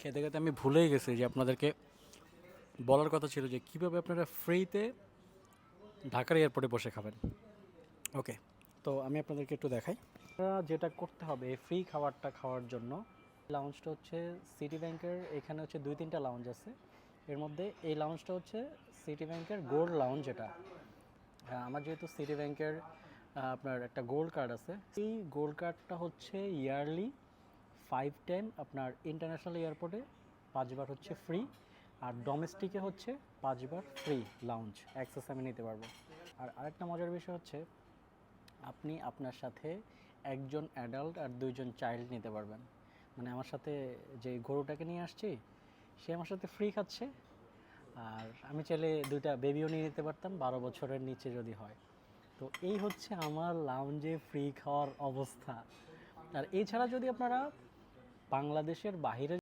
খেতে খেতে আমি ভুলেই গেছি যে আপনাদেরকে বলার কথা ছিল যে কীভাবে আপনারা ফ্রিতে ঢাকার এয়ারপোর্টে বসে খাবেন। ওকে, তো আমি আপনাদেরকে একটু দেখাই। যেটা করতে হবে ফ্রি খাবারটা খাওয়ার জন্য লাউঞ্জটা হচ্ছে সিটি ব্যাংকের এখানে হচ্ছে দুই তিনটা লাউঞ্জ আছে। এর মধ্যে এই লাউঞ্জটা হচ্ছে সিটি ব্যাংকের গোল্ড লাউঞ্জ এটা হ্যাঁ আমার যেহেতু সিটি ব্যাংকের আপনার একটা গোল্ড কার্ড আছে। এই গোল্ড কার্ডটা হচ্ছে ইয়ারলি ফাইভ টেন আপনার ইন্টারন্যাশনাল এয়ারপোর্টে পাঁচবার হচ্ছে ফ্রি আর ডোমেস্টিকে হচ্ছে পাঁচবার ফ্রি লাউঞ্জ অ্যাক্সেস আমি নিতে পারব। আর আরেকটা মজার বিষয় হচ্ছে, আপনি আপনার সাথে একজন অ্যাডাল্ট আর দুইজন চাইল্ড নিতে পারবেন। মানে আমার সাথে যে গরুটাকে নিয়ে আসছি, সে আমার সাথে ফ্রি খাচ্ছে। আর আমি চাইলে দুইটা বেবিও নিয়ে নিতে পারতাম, বারো বছরের নিচে যদি হয়। তো এই হচ্ছে আমার লাউঞ্জে ফ্রি খাওয়ার অবস্থা। আর এছাড়া যদি আপনারা বাংলাদেশের বাইরে